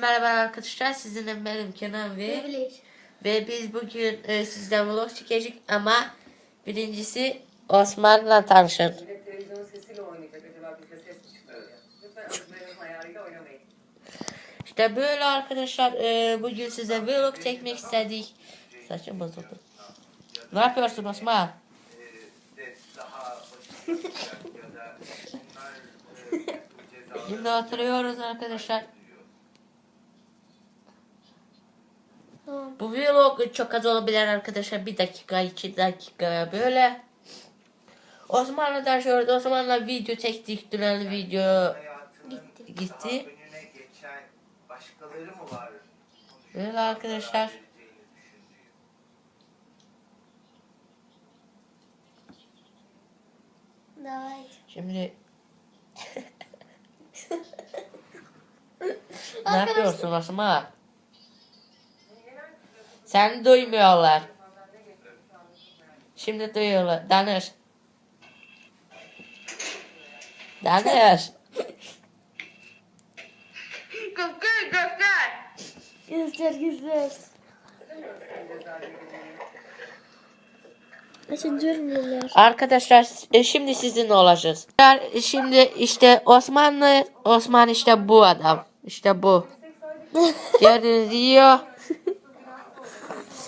Merhaba arkadaşlar sizinle benim Kenan ve ve biz bugün e, sizden vlog çekecek ama birincisi Osman'la tanışın. İşte böyle arkadaşlar e, bugün size vlog çekmek istedik. Saçım bozuldu. Ne yapıyorsun Osman? onlar e, Şimdi oturuyoruz arkadaşlar. Bu vlog çok az olabilir arkadaşlar. Bir dakika, iki dakika böyle. Osmanlı da şöyle Osmanlı video çektik. Dünel video gitti. gitti. Böyle arkadaşlar. Şimdi ne yapıyorsun Osman? Sen duymuyorlar. Şimdi duyuyorlar. Danış. Danış. Göster göster. Göster göster. Arkadaşlar e, şimdi sizin olacağız. E, Şimdi işte Osmanlı Osman işte bu adam. İşte bu. Gördüğünüz diyor.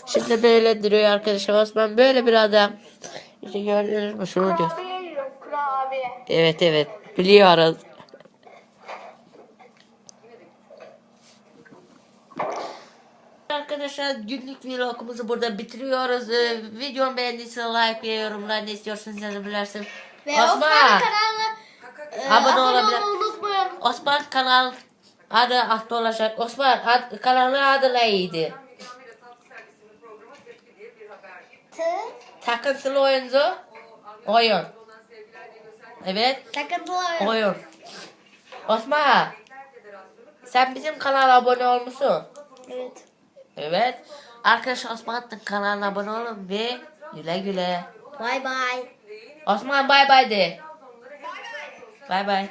Şimdi böyle duruyor arkadaşlar. Osman böyle bir adam. İşte gördünüz mü şunu diyor. Evet evet biliyoruz. Arkadaşlar günlük vlogumuzu burada bitiriyoruz. Ee, videomu beğendiyseniz like ve yorumlar ne istiyorsanız yazabilirsiniz. Ve Osman. Kanalına e, Abone olabilir. olmayı unutmayın. Osman kanal adı altta olacak. Osman ad, kanalın adı neydi? Takıntılı oyuncu. Oyun. Evet. Takıntılar. Oyun. Osman Federasyonu sen bizim kanala abone olmuşsun. Evet. Evet. Arkadaşlar Osman'ın kanalına abone olun ve güle güle. Bye bye. Osman bay bay de. Bay bay.